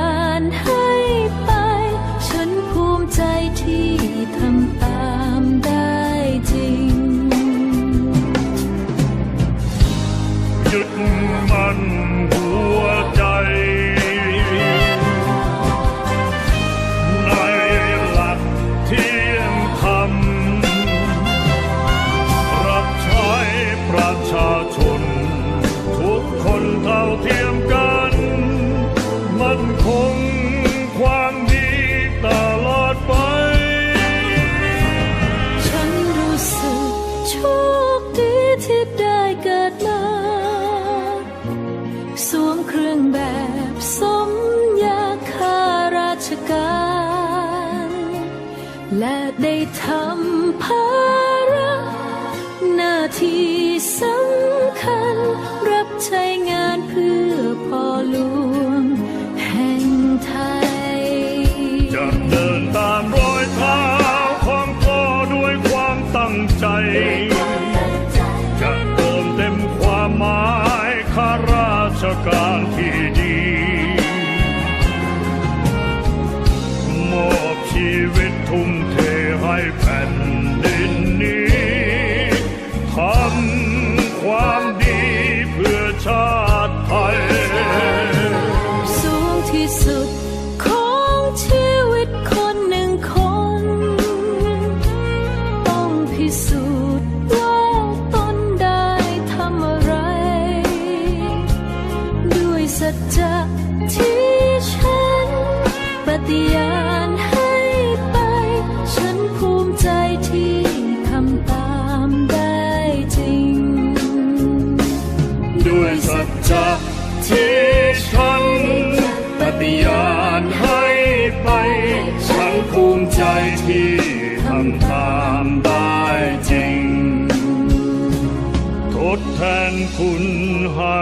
า ห ความดีเพื่อชาติไทย สูงที่สุดของชีวิตคนหนึ่งคน ต้องพิสูจน์ว่าตนได้ทำอะไร ด้วยสัจจะที่ฉันปฏิญาณ สัจจะที่ฉันปฏิญาณให้ไป ฉันภูมิใจที่ทำตามได้จริง ทดแทนคุณให้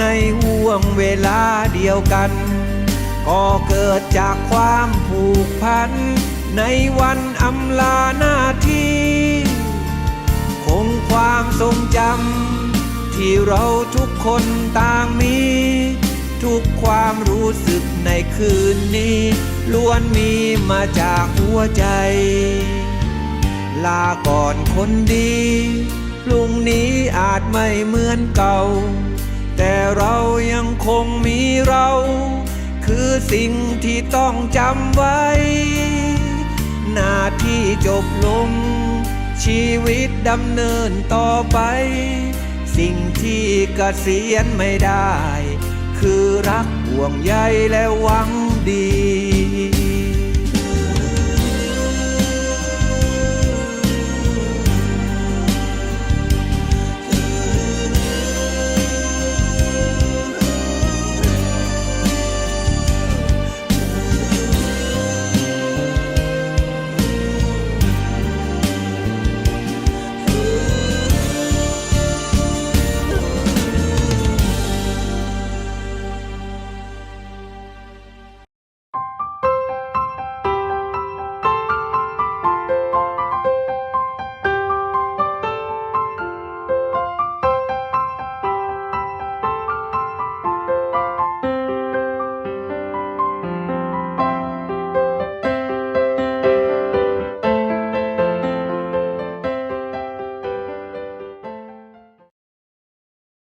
ในห่วงเวลาเดียวกัน ก็เกิดจากความผูกพัน ในวันอำลาหน้าที่คงความทรงจำที่เราทุกคนต่างมี ทุกความรู้สึกในคืนนี้ ล้วนมีมาจากหัวใจ ลาก่อนคนดี พรุ่งนี้อาจไม่เหมือนเก่า แต่เรายังคงมีเรา คือสิ่งที่ต้องจำไว้ หน้าที่จบลง ชีวิตดำเนินต่อไป สิ่งที่เกษียณไม่ได้ คือรักห่วงใยและหวังดี